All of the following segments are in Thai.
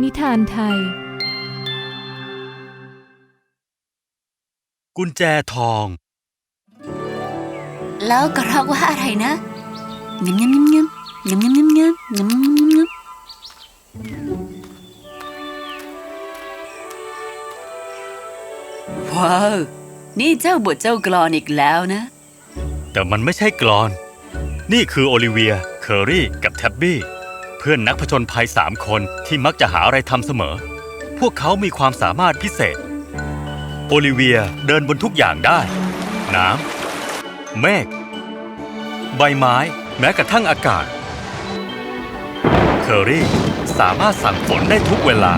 นิทานไทย กุญแจทอง แล้วก็ร้องว่าอะไรนะเงี้ยเงี้ยเงี้ยเงี้ยเงี้ยเงี้ยเงี้ยเงี้ยเงี้ยเว้าวนี่เจ้าบทเจ้ากรอนอีกแล้วนะ แต่มันไม่ใช่กรอน นี่คือโอลิเวีย เคอรี่ กับแท็บบี้ เพื่อนนักผจญภัยสามคนที่มักจะหาอะไรทำเสมอ พวกเขามีความสามารถพิเศษ โอลิเวียเดินบนทุกอย่างได้ น้ำเมฆใบไม้ แม้กระทั่งอากาศ เคอรี่สามารถสั่งฝนได้ทุกเวลา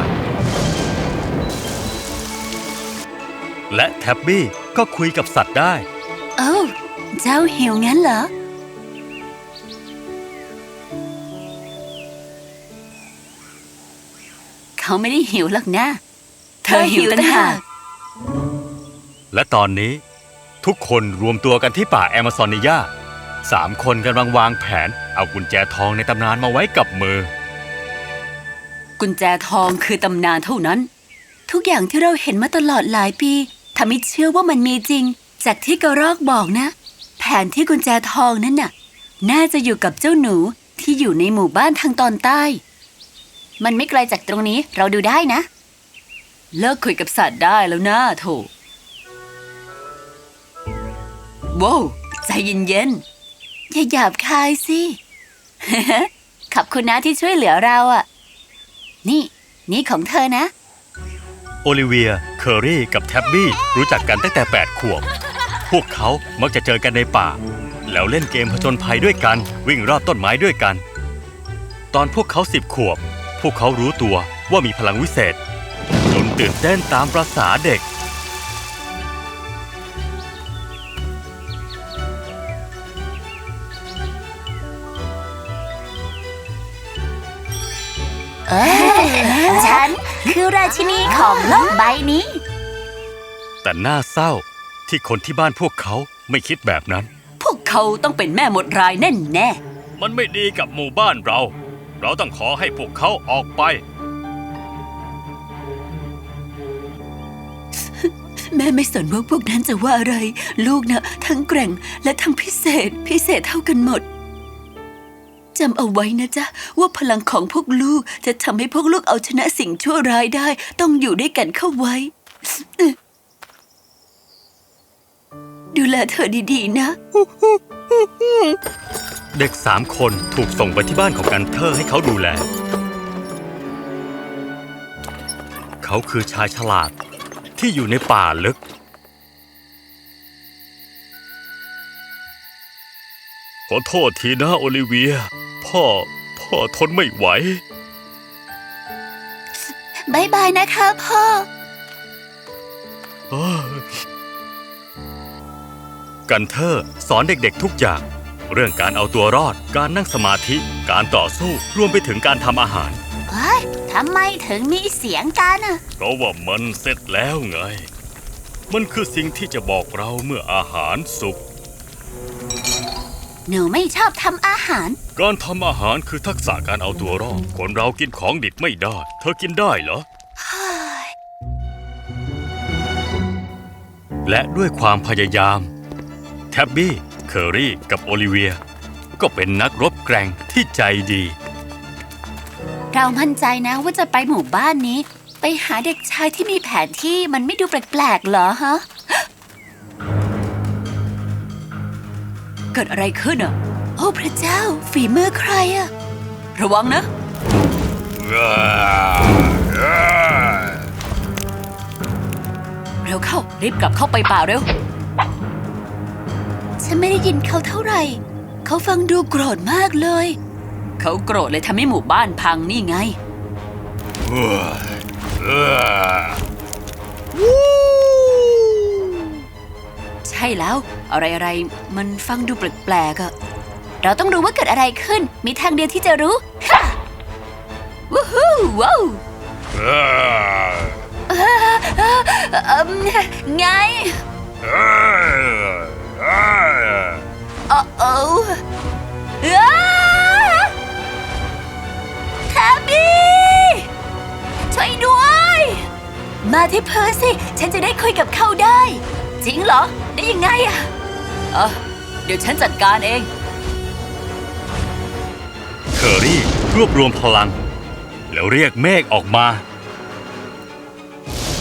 และแท็บบี้ก็คุยกับสัตว์ได้ โอ้เจ้าหิวงั้นเหรอ เขาไม่ได้หิวหรอกนะ เธอหิวตั้งหากและตอนนี้ทุกคนรวมตัวกันที่ป่าแอมะซอนิยาสามคนกำลังวางแผน เอากุญแจทองในตำนานมาไว้กับมือ กุญแจทองคือตำนานเท่านั้น ทุกอย่างที่เราเห็นมาตลอดหลายปีทำให้เชื่อว่ามันมีจริง จากที่กระรอกบอกนะ แผนที่กุญแจทองนั่นน่ะ น่าจะอยู่กับเจ้าหนูที่อยู่ในหมู่บ้านทางตอนใต้ มันไม่ไกลจากตรงนี้เราดูได้นะ เลิกคุยกับสัตว์ได้แล้วนะโถว้าวใจเย็นๆอย่าหยาบคายสิขอบคุณนะที่ช่วยเหลือเราอะ นี่ นี่ของเธอนะ โอลิเวีย เคอรี่ กับแท็บบี้ รู้จักกันตั้งแต่ 8 ขวบ พวกเขามักจะเจอกันในป่า แล้วเล่นเกมผจญภัยด้วยกัน วิ่งรอบต้นไม้ด้วยกัน ตอนพวกเขาสิบขวบ พวกเขารู้ตัวว่ามีพลังวิเศษจนตื่นเต้นตามประษาเด็ก เออฉันคือราชินีของโลกใบนี้ แต่น่าเศร้าที่คนที่บ้านพวกเขาไม่คิดแบบนั้น พวกเขาต้องเป็นแม่หมดรายแน่แน่มันไม่ดีกับหมู่บ้านเรา เราต้องขอให้พวกเขาออกไป แม่ไม่สนว่าพวกนั้นจะว่าอะไร ลูกนะทั้งแกร่งและทั้งพิเศษ พิเศษเท่ากันหมดจำเอาไว้นะจ๊ะ ว่าพลังของพวกลูกจะทำให้พวกลูกเอาชนะสิ่งชั่วร้ายได้ ต้องอยู่ด้วยกันเข้าไว้ ดูแลเธอดีๆนะ เด็กสามคนถูกส่งไปที่บ้านของกันเทอร์ให้เขาดูแล เขาคือชายฉลาดที่อยู่ในป่าลึก ขอโทษทีนะโอลิเวีย พ่อพ่อทนไม่ไหวบายบายนะคะพ่อ กันเทอร์สอนเด็กๆทุกอย่าง เรื่องการเอาตัวรอด การนั่งสมาธิ การต่อสู้ รวมไปถึงการทำอาหาร เฮ้ยทำไมถึงมีเสียงกันอะเพราะว่ามันเสร็จแล้วไง มันคือสิ่งที่จะบอกเราเมื่ออาหารสุก หนูไม่ชอบทำอาหาร การทำอาหารคือทักษะการเอาตัวรอด คนเรากินของดิบไม่ได้ เธอกินได้เหรอ และด้วยความพยายาม แท็บบี้ เคอรี่กับโอลิเวีย ก็เป็นนักรบแกร่งที่ใจดี เรามั่นใจนะว่าจะไปหมู่บ้านนี้ ไปหาเด็กชายที่มีแผนที่มันไม่ดูแปลกๆเหรอฮะ เกิดอะไรขึ้นอะ โอ้พระเจ้า ฝีมือใครอะ ระวังนะ เร็วเข้า รีบกลับเข้าไปป่าเร็ว ฉันไม่ได้ยินเขาเท่าไหร่ เขาฟังดูโกรธมากเลย เขาโกรธเลยทำให้หมู่บ้านพังนี่ไงใช่แล้ว อะไรอะไรมันฟังดูแปลกๆอะเราต้องรู้ว่าเกิดอะไรขึ้น มีทางเดียวที่จะรู้ค่ะว้าวว้าว มาที่พื้นสิ ฉันจะได้คุยกับเขาได้ จริงเหรอ ได้ยังไงอะเออเดี๋ยวฉันจัดการเอง เคอรี่รวบรวมพลัง แล้วเรียกเมฆออกมา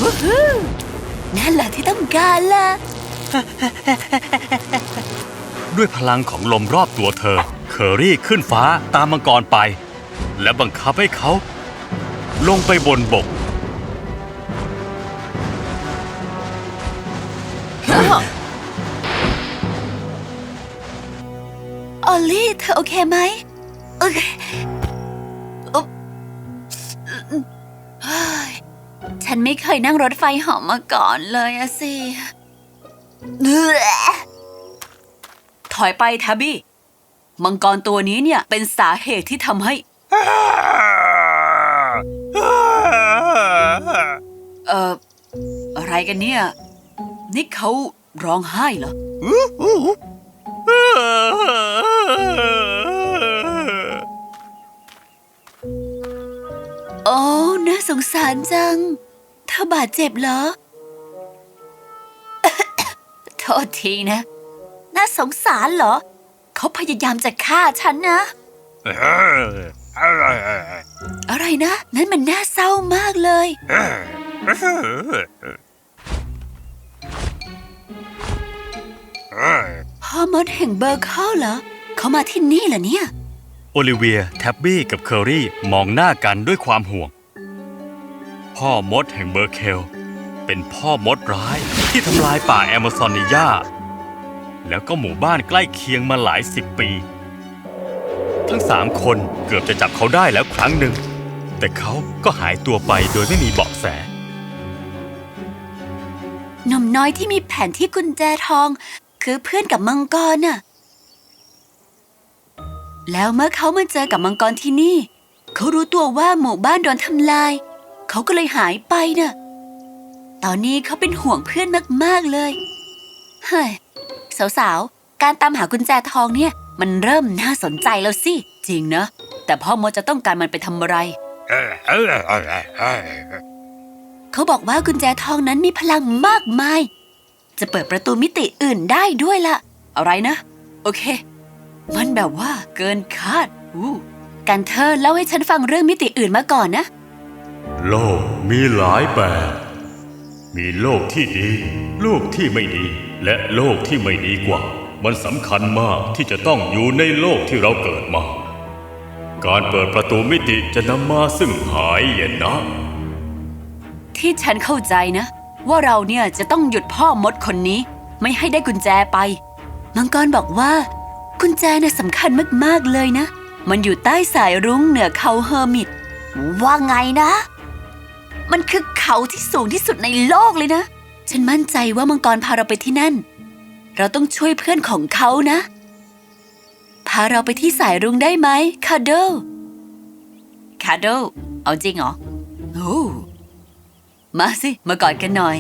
วู้ฮู้นั่นแหละที่ต้องการล่ะ ด้วยพลังของลมรอบตัวเธอ เคอรี่ขึ้นฟ้าตามมังกรไป และบังคับให้เขา ลงไปบนบก ออลลี่ เธอโอเคไหมโอเคอุ๊บเฮ้ยฉันไม่เคยนั่งรถไฟเหอมมาก่อนเลยอะสิเอื้อถอยไปทับบี้ มังกรตัวนี้เนี่ยเป็นสาเหตุที่ทำให้ เอ่อ อะไรกันเนี่ย นี่เขาร้องไห้เหรอ โอ้ น่าสงสารจัง เธอบาดเจ็บเหรอ โทษทีนะ น่าสงสารเหรอ เขาพยายามจะฆ่าฉันนะ อะไรนะ นั่นมันน่าเศร้ามากเลยพ่อมดแห่งเบอร์เคิลเหรอ เขามาที่นี่เหรอเนี่ย โอลิเวีย แท็บบี้ กับเคอรี่มองหน้ากันด้วยความห่วง พ่อมดแห่งเบอร์เคล เป็นพ่อมดร้ายที่ทำลายป่าแอมะซอนิยา แล้วก็หมู่บ้านใกล้เคียงมาหลายสิบปี ทั้งสามคนเกือบจะจับเขาได้แล้วครั้งหนึ่ง แต่เขาก็หายตัวไปโดยไม่มีเบาะแสหนุ่มน้อยที่มีแผนที่กุญแจทอง คือเพื่อนกับมังกรน่ะ แล้วเมื่อเขามาเจอกับมังกรที่นี่ เขารู้ตัวว่าหมู่บ้านโดนทำลาย เขาก็เลยหายไปน่ะ ตอนนี้เขาเป็นห่วงเพื่อนมาก ๆ เลย เฮ้ย สาว ๆ การตามหากุญแจทองเนี่ย มันเริ่มน่าสนใจแล้วสิ จริงนะ แต่พ่อมดจะต้องการมันไปทำอะไร เขาบอกว่ากุญแจทองนั้นมีพลังมากมาย จะเปิดประตูมิติอื่นได้ด้วยล่ะ อะไรนะ โอเค มันแบบว่าเกินคาดอู้กันเธอเล่าให้ฉันฟังเรื่องมิติอื่นมาก่อนนะ โลกมีหลายแบบ มีโลกที่ดี โลกที่ไม่ดี และโลกที่ไม่ดีกว่า มันสำคัญมากที่จะต้องอยู่ในโลกที่เราเกิดมา การเปิดประตูมิติจะนำมาซึ่งหายเย็นนะ ที่ฉันเข้าใจนะ ว่าเราเนี่ยจะต้องหยุดพ่อมดคนนี้ ไม่ให้ได้กุญแจไป มังกรบอกว่า กุญแจน่ะสำคัญมาก ๆ เลยนะ มันอยู่ใต้สายรุ้งเหนือเขาเฮอร์มิต ว่าไงนะ มันคือเขาที่สูงที่สุดในโลกเลยนะ ฉันมั่นใจว่ามังกรพาเราไปที่นั่น เราต้องช่วยเพื่อนของเขานะ พาเราไปที่สายรุ้งได้ไหมคาโดคาโดเอาจริงเหรอโอ้มาสิ มากอดกันหน่อย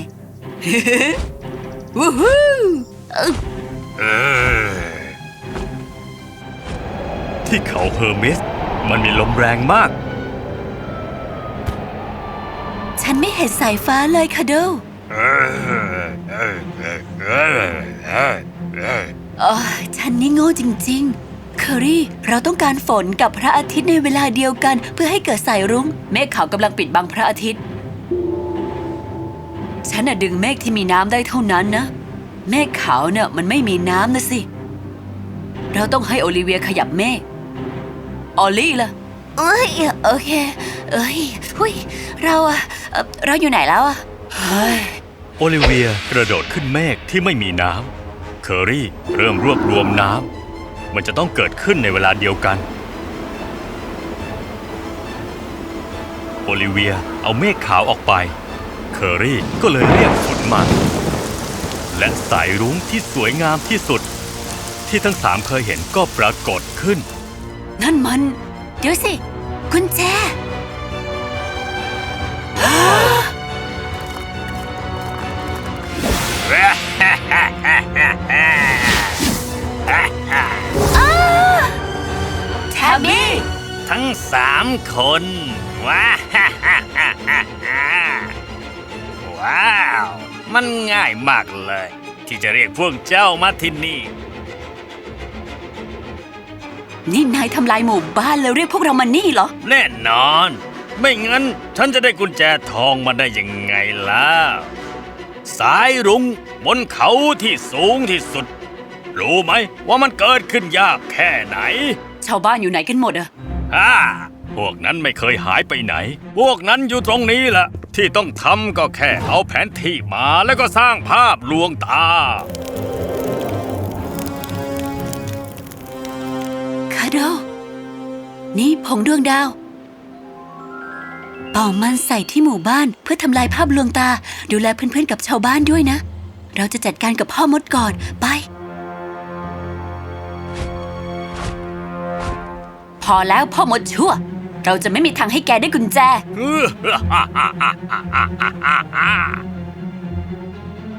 วู้ฮู้เอ้ย ที่เขาเฮอร์เมส มันมีลมแรงมาก ฉันไม่เห็นสายฟ้าเลยค่ะเดลอ๋อฉันนี่โง่จริง ๆ เคอรี่ เราต้องการฝนกับพระอาทิตย์ในเวลาเดียวกัน เพื่อให้เกิดสายรุ้ง เมฆขาวกำลังปิดบังพระอาทิตย์ ฉันน่ะดึงเมฆที่มีน้ำได้เท่านั้นนะ เมฆขาวเนี่ยมันไม่มีน้ำนะสิ เราต้องให้โอลิเวียขยับเมฆ ออลลี่ล่ะ เอ้ยโอเค เอ้ยหุยเราอะเอ่อเราอยู่ไหนแล้วอะเฮ้ย โอลิเวียกระโดดขึ้นเมฆที่ไม่มีน้ำ เคอรี่เริ่มรวบรวมน้ำ มันจะต้องเกิดขึ้นในเวลาเดียวกัน โอลิเวียเอาเมฆขาวออกไป เคอรี่ก็เลยเรียกฝนมา และสายรุ้งที่สวยงามที่สุด ที่ทั้งสามเคยเห็นก็ปรากฏขึ้น นั่นมัน เดี๋ยวสิ กุญแจแทบบี้ทั้งสามคนว้าฮ่าฮ่าฮ่าฮ่าว้าว มันง่ายมากเลย ที่จะเรียกพวกเจ้ามาที่นี่ นี่นายทำลายหมู่บ้านแล้วเรียกพวกเรามานี่เหรอ แน่นอน ไม่งั้นฉันจะได้กุญแจทองมาได้ยังไงล่ะ สายรุ้งบนเขาที่สูงที่สุด รู้ไหมว่ามันเกิดขึ้นยากแค่ไหน ชาวบ้านอยู่ไหนกันหมดอะฮ่าพวกนั้นไม่เคยหายไปไหน พวกนั้นอยู่ตรงนี้แหละที่ต้องทำก็แค่เอาแผนที่มาแล้วก็สร้างภาพลวงตา โด นี่ผงดวงดาว เป่ามันใส่ที่หมู่บ้านเพื่อทำลายภาพลวงตา ดูแลเพื่อนๆกับชาวบ้านด้วยนะ เราจะจัดการกับพ่อมดก่อน ไป พอแล้วพ่อมดชั่ว เราจะไม่มีทางให้แกได้กุญแจ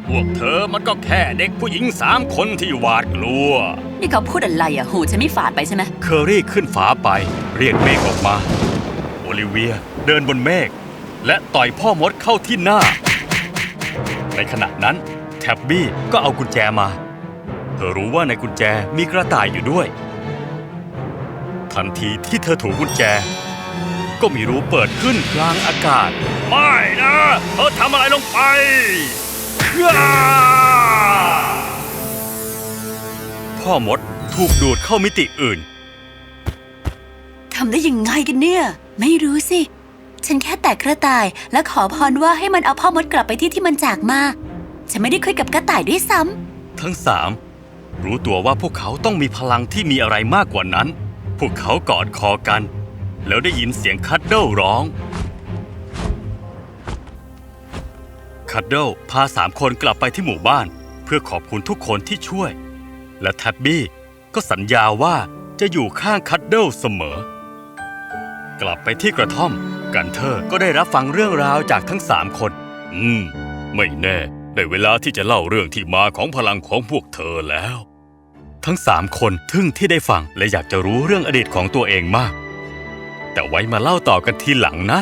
พวกเธอมันก็แค่เด็กผู้หญิงสามคนที่หวาดกลัว นี่เขาพูดอะไรอะหูฉันไม่ฝาดไปใช่ไหมเคอรี่ขึ้นฟ้าไป เรียกเมฆออกมา โอลิเวียเดินบนเมฆและต่อยพ่อมดเข้าที่หน้า ในขณะนั้นแท็บบี้ก็เอากุญแจมา เธอรู้ว่าในกุญแจมีกระต่ายอยู่ด้วย ทันทีที่เธอถูกกุญแจ ก็มีรูเปิดขึ้นกลางอากาศ ไม่นะ เธอทำอะไรลงไป พ่อมดถูกดูดเข้ามิติอื่น ทำได้ยังไงกันเนี่ย ไม่รู้สิ ฉันแค่แตะกระต่ายและขอพรว่าให้มันเอาพ่อมดกลับไปที่ที่มันจากมา ฉันไม่ได้คุยกับกระต่ายด้วยซ้ำทั้งสามรู้ตัวว่าพวกเขาต้องมีพลังที่มีอะไรมากกว่านั้น พวกเขากอดคอกัน แล้วได้ยินเสียงคัดเดิลร้อง คัดเดิลพาสามคนกลับไปที่หมู่บ้าน เพื่อขอบคุณทุกคนที่ช่วย และแท็บบี้ก็สัญญาว่าจะอยู่ข้างคัดเดิลเสมอ กลับไปที่กระท่อม กันเทอร์ก็ได้รับฟังเรื่องราวจากทั้งสามคน อืม ไม่แน่ ได้เวลาที่จะเล่าเรื่องที่มาของพลังของพวกเธอแล้ว ทั้งสามคนทึ่งที่ได้ฟังและอยากจะรู้เรื่องอดีตของตัวเองมาก แต่ไว้มาเล่าต่อกันทีหลังนะ